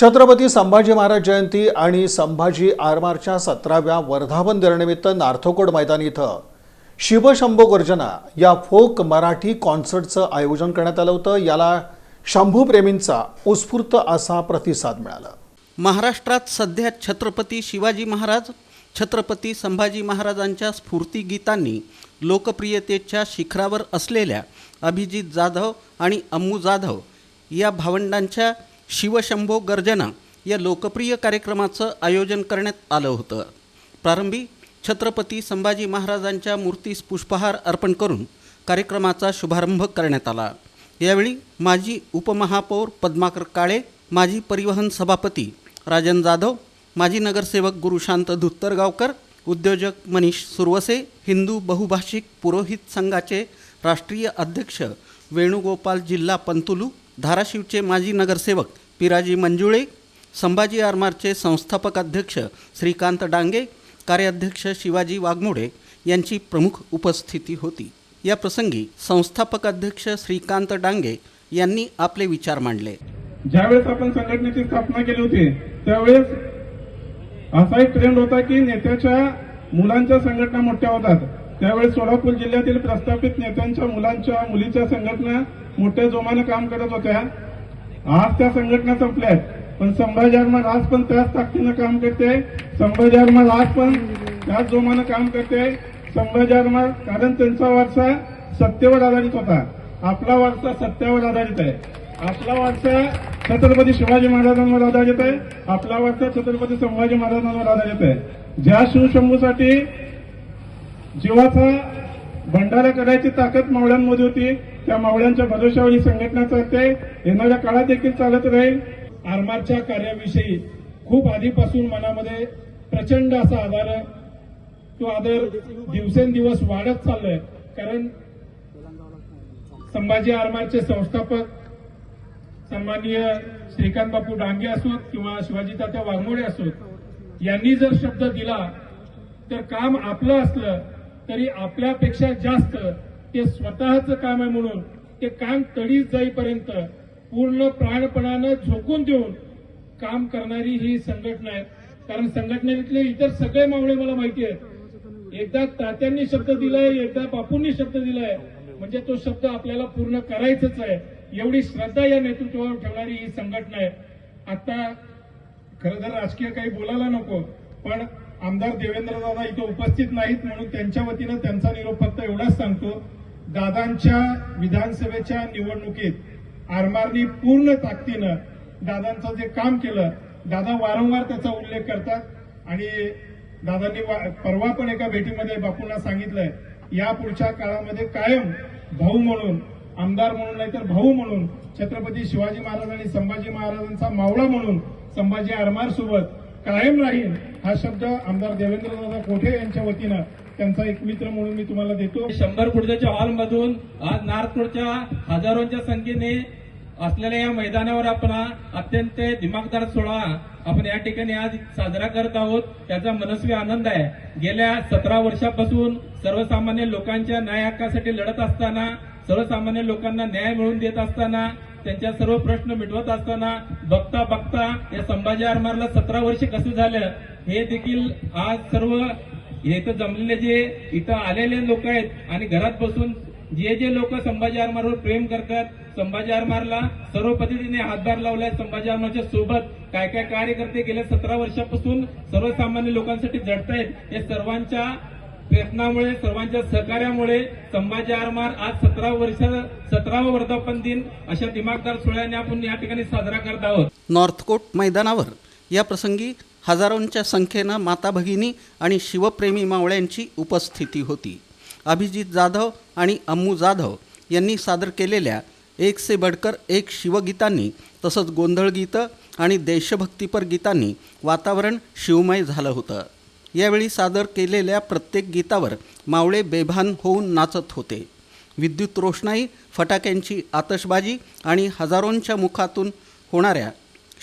छत्रपती संभाजी महाराज जयंती आणि संभाजी आरमारच्या सतराव्या वर्धापन दिनानिमित्त नार्थोकोड मैदान इथं शिवशंभो गर्जना या फोक मराठी कॉन्सर्टचं आयोजन करण्यात आलं होतं. याला शंभूप्रेमींचा उत्स्फूर्त असा प्रतिसाद मिळाला. महाराष्ट्रात सध्या छत्रपती शिवाजी महाराज छत्रपती संभाजी महाराजांच्या स्फूर्तिगीतांनी लोकप्रियतेच्या शिखरावर असलेल्या अभिजित जाधव आणि अम्मू जाधव या भावंडांच्या शिवशंभो गर्जना या लोकप्रिय कार्यक्रमाचं आयोजन करण्यात आलं होतं. प्रारंभी छत्रपती संभाजी महाराजांच्या मूर्तीस पुष्पहार अर्पण करून कार्यक्रमाचा शुभारंभ करण्यात आला. यावेळी माजी उपमहापौर पद्माकर काळे माजी परिवहन सभापती राजन जाधव माजी नगरसेवक गुरुशांत धुत्तरगावकर उद्योजक मनीष सुरवसे हिंदू बहुभाषिक पुरोहित संघाचे राष्ट्रीय अध्यक्ष वेणुगोपाल जिल्हा पंतुलू धाराशिवचे माजी नगरसेवक पिराजी मंजुळे संभाजी आरमारचे संस्थापक अध्यक्ष श्रीकांत डांगे कार्याध्यक्ष शिवाजी वाघमोडे यांची प्रमुख उपस्थिती होती. या प्रसंगी संस्थापक अध्यक्ष श्रीकांत डांगे यांनी आपले विचार मांडले. ज्यावेळेस आपण संघटनेची स्थापना केली होती त्यावेळेस असा एक ट्रेंड होता की नेत्याच्या मुलांच्या संघटना मोठ्या होतात. त्यावेळी सोलापूर जिल्ह्यातील प्रस्थापित नेत्यांच्या मुलांच्या मुलीच्या संघटना मोठ्या जोमानं काम करत होत्या. आज त्या संघटना संपल्या पण संभाजी आरमार आज पण त्याच ताकदीनं काम करते. संभाजी आरमार आज पण त्याच जोमानं काम करते. संभाजी आरमार कारण त्यांचा वारसा सत्तेवर आधारित होता. आपला वारसा सत्यावर आधारित आहे. आपला वारसा छत्रपती शिवाजी महाराजांवर आधारित आहे. आपला वारसा छत्रपती संभाजी महाराजांवर आधारित आहे. ज्या शिवशंभूसाठी जीवाचा भंडारा करायची ताकद मावळ्यांमध्ये होती. त्या मावळ्यांच्या भरोशावर ही संघटना चालते. येणाऱ्या काळात देखील चालत राहील. आरमारच्या कार्याविषयी खूप आधीपासून मनामध्ये प्रचंड असा आधार आहे तो आदर दिवसेंदिवस वाढत चाललाय. कारण संभाजी आरमारचे संस्थापक सन्माननीय श्रीकांत बापू डांगे असोत किंवा शिवाजी तात्या वाघमोडे असोत यांनी जर शब्द दिला तर काम आपलं असलं तरी आपल्यापेक्षा जास्त ते स्वतःचं काम आहे म्हणून ते काम तडीच जाईपर्यंत पूर्ण प्राणपणानं झोकून देऊन काम करणारी ही संघटना आहे. कारण संघटनेतले इतर सगळे मावळे मला माहिती आहेत. एकदा तात्यांनी शब्द दिलाय एकदा बापूंनी शब्द दिलाय. म्हणजे तो शब्द आपल्याला पूर्ण करायचंच आहे. एवढी श्रद्धा या नेतृत्वावर ठेवणारी ही संघटना आहे. आता खरं तर राजकीय काही बोलायला नको पण आमदार देवेंद्र दादा इथं उपस्थित नाहीत म्हणून त्यांच्या वतीनं त्यांचा निरोप फक्त एवढाच सांगतो. दादांच्या विधानसभेच्या निवडणुकीत आरमारनी पूर्ण ताकदीनं दादांचं जे काम केलं दादा वारंवार त्याचा उल्लेख करतात आणि दादांनी वा- परवा पण एका भेटीमध्ये बापूंना सांगितलंय या पुढच्या काळामध्ये कायम भाऊ म्हणून आमदार म्हणून नाहीतर भाऊ म्हणून छत्रपती शिवाजी महाराज आणि संभाजी महाराजांचा मावळा म्हणून संभाजी आरमार सोबत कायम राहील हा शब्द आमदार देवेंद्रदादा कोठे यांच्या वतीनं त्यांचा एक मित्र म्हणून मी तुम्हाला देतो. शंभर फुटच्या हॉलमधून आज नारपूरच्या हजारोंच्या संख्येने असलेल्या या मैदानावर आपण अत्यंत दिमागदार सोहळा आपण या ठिकाणी आज साजरा करत आहोत. त्याचा मनस्वी आनंद आहे. गेल्या सतरा वर्षापासून सर्वसामान्य लोकांच्या न्याय हक्कासाठी लढत असताना सर्वसामान्य लोकांना न्याय मिळवून देत असताना त्यांच्या सर्व प्रश्न मिटवत असताना बघता बघता या संभाजी आरमारला सतरा वर्ष कसं झालं हे देखील आज सर्व इथं जमलेले जे इथं आलेले लोक आहेत आणि घरात बसून जे जे लोक संभाजी आरमारवर प्रेम करतात संभाजी आरमारला सर्व पद्धतीने हातभार लावलाय संभाजी आरमारच्या सोबत काय काय कार्यकर्ते गेल्या सतरा वर्षापासून सर्वसामान्य लोकांसाठी झटतायत या सर्वांच्या प्रयत्नामुळे सर्वांच्या सहकार्यामुळे संभाजी आरमार आज सतरा वर्ष सतरावा वर्धापन दिन अशा दिमागदार सोहळ्याने आपण या ठिकाणी साजरा करत आहोत. नॉर्थकोट मैदानावर या प्रसंगी हजारोंच्या संख्येनं माता भगिनी आणि शिवप्रेमी मावळ्यांची उपस्थिती होती. अभिजित जाधव आणि अम्मू जाधव यांनी सादर केलेल्या एक से बडकर एक शिवगीतांनी तसंच गोंधळ गीतं आणि देशभक्तीपर गीतांनी वातावरण शिवमय झालं होतं. यावेळी सादर केलेल्या प्रत्येक गीतावर मावळे बेभान होऊन नाचत होते. विद्युत रोषणाई फटाक्यांची आतषबाजी आणि हजारोंच्या मुखातून होणाऱ्या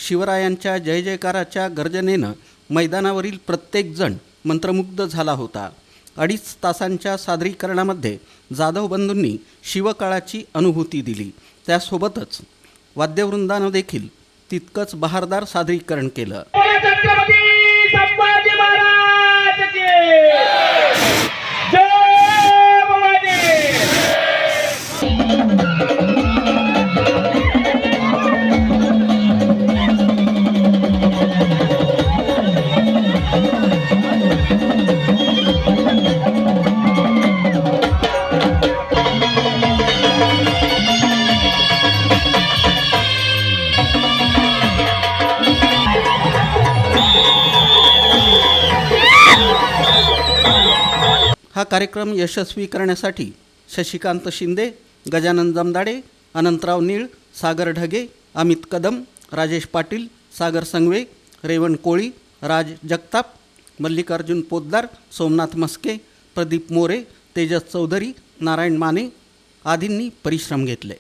शिवरायांच्या जय जयकाराच्या गर्जनेनं मैदानावरील प्रत्येकजण मंत्रमुग्ध झाला होता. अडीच तासांच्या सादरीकरणामध्ये जाधव बंधूंनी शिवकाळाची अनुभूती दिली. त्यासोबतच वाद्यवृंदानं देखील तितकंच बहारदार सादरीकरण केलं. हा कार्यक्रम यशस्वी करण्यासाठी शशिकांत शिंदे गजानन जमदाडे अनंतराव नीळ सागर ढगे अमित कदम राजेश पाटील सागर संगवे रेवण कोळी राज जगताप मल्लिकार्जुन पोद्दार सोमनाथ मस्के प्रदीप मोरे तेजस चौधरी नारायण माने आदींनी परिश्रम घेतले.